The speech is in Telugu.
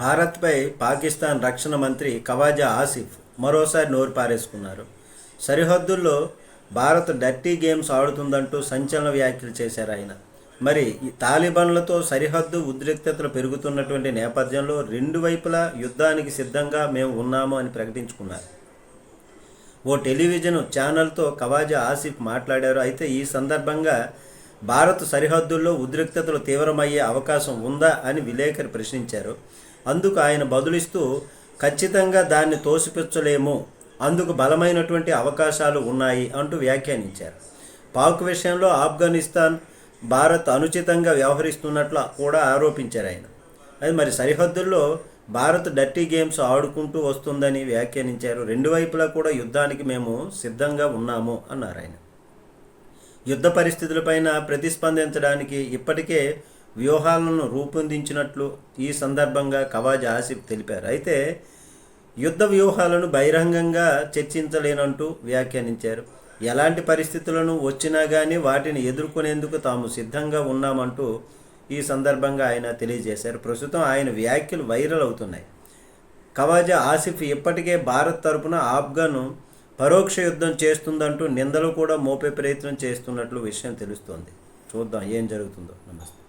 భారత్పై పాకిస్తాన్ రక్షణ మంత్రి ఖవాజా ఆసిఫ్ మరోసారి నోరు పారేసుకున్నారు. సరిహద్దుల్లో భారత్ డర్టీ గేమ్స్ ఆడుతుందంటూ సంచలన వ్యాఖ్యలు చేశారు ఆయన. మరి ఈ తాలిబాన్లతో సరిహద్దు ఉద్రిక్తతలు పెరుగుతున్నటువంటి నేపథ్యంలో రెండు వైపులా యుద్ధానికి సిద్ధంగా మేము ఉన్నాము అని ప్రకటించుకున్నారు. ఓ టెలివిజన్ ఛానల్తో ఖవాజా ఆసిఫ్ మాట్లాడారు. అయితే ఈ సందర్భంగా భారత్ సరిహద్దుల్లో ఉద్రిక్తతలు తీవ్రమయ్యే అవకాశం ఉందా అని విలేకరి ప్రశ్నించారు. అందుకు ఆయన బదులిస్తూ ఖచ్చితంగా దాన్ని తోసిపుచ్చలేము. అందుకు బలమైనటువంటి అవకాశాలు ఉన్నాయి అంటూ వ్యాఖ్యానించారు. పాక్ విషయంలో ఆఫ్ఘనిస్తాన్ భారత్ అనుచితంగా వ్యవహరిస్తున్నట్లు కూడా ఆరోపించారు ఆయన. అది మరి సరిహద్దుల్లో భారత్ డర్టీ గేమ్స్ ఆడుకుంటూ వస్తుందని వ్యాఖ్యానించారు. రెండు వైపులా కూడా యుద్ధానికి మేము సిద్ధంగా ఉన్నాము అన్నారు ఆయన. యుద్ధ పరిస్థితులపైన ప్రతిస్పందించడానికి ఇప్పటికే వ్యూహాలను రూపొందించినట్లు ఈ సందర్భంగా కవాజ్ ఆసిఫ్ తెలిపారు. అయితే యుద్ధ వ్యూహాలను బహిరంగంగా చర్చించలేనంటూ వ్యాఖ్యానించారు. ఎలాంటి పరిస్థితులను వచ్చినా కానీ వాటిని ఎదుర్కొనేందుకు తాము సిద్ధంగా ఉన్నామంటూ ఈ సందర్భంగా ఆయన తెలియజేశారు. ప్రస్తుతం ఆయన వ్యాఖ్యలు వైరల్ అవుతున్నాయి. కవాజా ఆసిఫ్ ఇప్పటికే భారత్ తరపున ఆఫ్ఘన్ పరోక్ష యుద్ధం చేస్తుందంటూ నిందలు కూడా మోపే ప్రయత్నం చేస్తున్నట్లు విషయం తెలుస్తోంది. చూద్దాం ఏం జరుగుతుందో. నమస్తే.